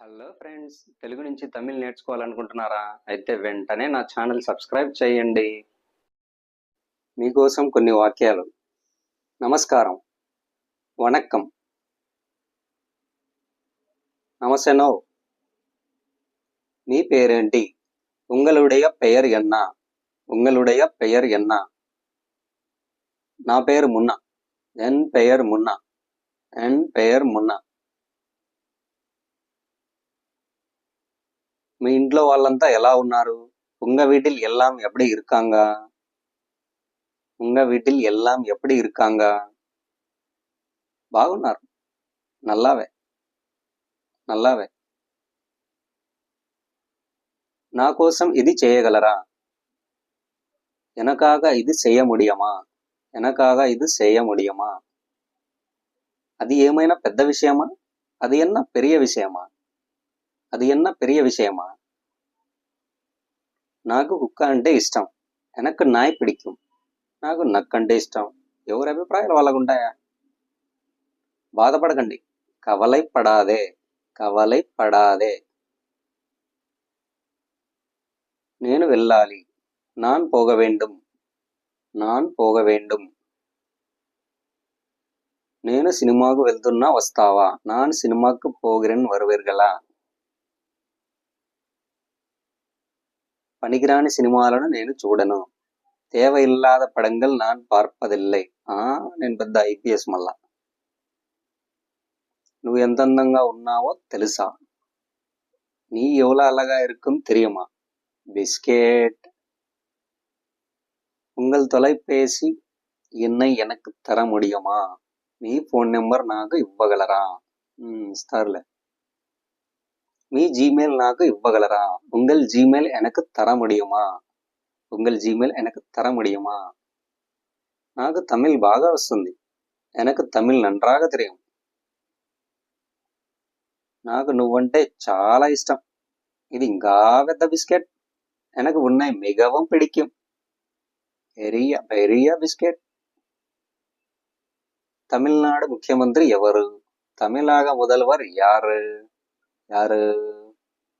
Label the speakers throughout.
Speaker 1: Hello friends Telugu నుంచి తమిళ్ నేర్చుకోవాలనుకుంటున్నారా అయితే వెంటనే నా ఛానల్ సబ్స్క్రైబ్ చేయండి మీకోసం కొన్ని వాక్యాలు నమస్కారం వణక్కం నమస్తేనో మీ పేరేంటి உங்களுடைய பெயர் என்ன உங்களுடைய பெயர் என்ன నా పేరు మున్నా ఎన్ పెయర్ మున్నా ఎన్ పెయర్ మున్నా మీ ఇంట్లో వాళ్ళంతా ఎలా ఉన్నారు உங்க வீட்டில் எல்லாம் எப்படி இருக்காங்க உங்க வீட்டில் எல்லாம் எப்படி இருக்காங்க బాగున్నారు నల్లావే నల్లావే నా కోసం ఇది చేయగలరా எனக்காக இது செய்ய முடியுமா எனக்காக ఇది செய்ய முடியுமா అది ఏమైనా పెద్ద విషయమా అది ఎన్న పెరియ విషయమా అది என்ன பெரிய விஷயமா నాకు కుక్క అంటే ఇష్టం. ఎనకు నాయ్ పిడికం. నాకు నక్కంటే ఇష్టం. ఎవరి అభిప్రాయాలు వాళ్ళకుంటాయా బాధపడకండి. కవలై పడాదే. కవలై పడాదే. నేను వెళ్ళాలి. నాన్ పోగ వేண்டும் నాన్ పోగ వేண்டும் నేను సినిమాకు వెళ్తున్నా వస్తావా? నాన్ సినిమాకు పోగిరన్ వరువీర్గలా పనికిరాని సినిమాలను నేను చూడను தேவையில்லாத படங்கள் நான் பார்ப்பதில்லை ఆ నేను పెద్ద ఐపీఎస్ మళ్ళా నువ్వు ఎంత అందంగా ఉన్నావో తెలుసా நீ எவ்வளோ அழகா இருக்கும் தெரியுமா பிஸ்கெட் உங்கள் தொலைபேசி எண்ணை எனக்கு தர முடியுமா మీ ఫోన్ నెంబర్ నాకు ఇవ్వగలరా మ్, ఇస్తారులే మీ ஜிமெயில் నాకు ఇవ్వగలరా? உங்கள் జీమెయిల్ எனக்கு தர முடியுமா உங்கள் ஜிமெயில் எனக்கு தர முடியுமா నాకు తమిళ్ బాగా వస్తుంది. ఎనకు తమిళ్ నన్రాగా తెలియం నాకు నువ్వంటే చాలా ఇష్టం. ఇది ఇంకా పెద్ద బిస్కెట్. ఎనకు ఉన్నాయి మిగవం పిడిక్యం ఎరియా ఎరియా బిస్కెట్. తమిళనాడు ముఖ్యమంత్రి ఎవరు? తమిళాగ முதல்வர் యారు? யாரு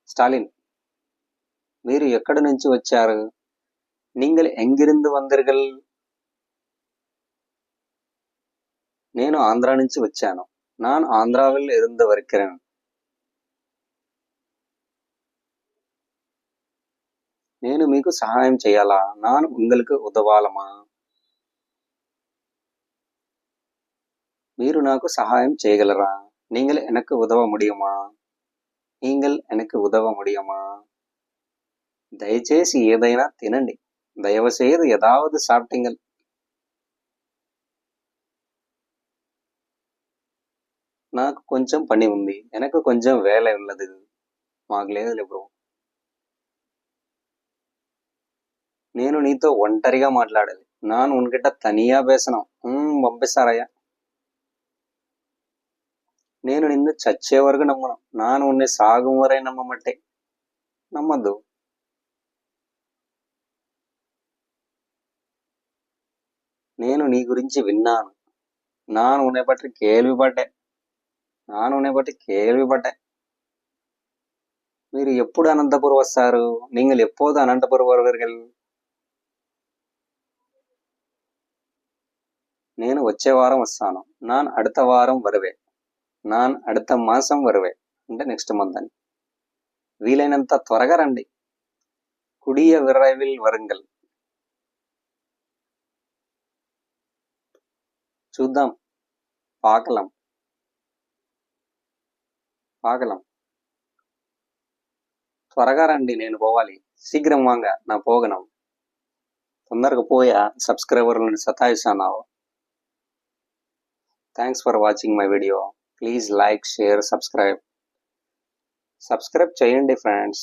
Speaker 1: ஸ்டாலின் మీరు ఎక్కడి నుంచి వచ్చారు நீங்கள் எங்கிருந்து வந்தீர்கள் నేను ఆంధ్ర నుంచి వచ్చాను நான் ஆந்திராவில் இருந்து வருகிறேன் నేను మీకు సహాయం చేయాలా நான் உங்களுக்கு ఉదవాలమా మీరు నాకు సహాయం చేయగలరా நீங்கள் எனக்கு உதவ முடியுமா நீங்கள் எனக்கு ఉదవ முடியுமா దయచేసి ఏదైనా తినండి దయవసేదు ஏதாவது சாப்பிட்டீங்கள் నాకు కొంచెం పని ఉంది ఎనకు కొంచెం వేల ఉన్నది మాకు లేదులే బ్రో నేను నీతో ఒంటరిగా మాట్లాడాలి నాను ఉన్కిట తనియా పేసనం పంపిస్తారయ్యా నేను నిన్ను చచ్చే వరకు నమ్మను నాను ఉన్ని సాగం వరై నమ్మమట్టే నమ్మద్దు నేను నీ గురించి విన్నాను நான் உன்னை பற்றி கேள்விப்பட்டேன் நான் உன்னை பற்றி கேள்விப்பட்டேன் మీరు ఎప్పుడు అనంతపురం వస్తారు நீங்கள் எப்போது అనంతపురం வருவீர்கள் నేను వచ్చే వారం వస్తాను నాన్ அடுத்த వారం వరవే నాన్ అడత మాసం వరువే. అంటే నెక్స్ట్ మంత్ అని. వీలైనంత త్వరగా రండి. కుడియ విరైవిల్ వరంగల్. చూద్దాం. పాకలం. పాకలం. త్వరగా రండి నేను పోవాలి. శీఘ్రం వాంగ నా పోగనం. తొందరగా పోయా సబ్స్క్రైబర్లను సతాయిస్తానావు thanks for watching my video please like share subscribe subscribe చేయండి ఫ్రెండ్స్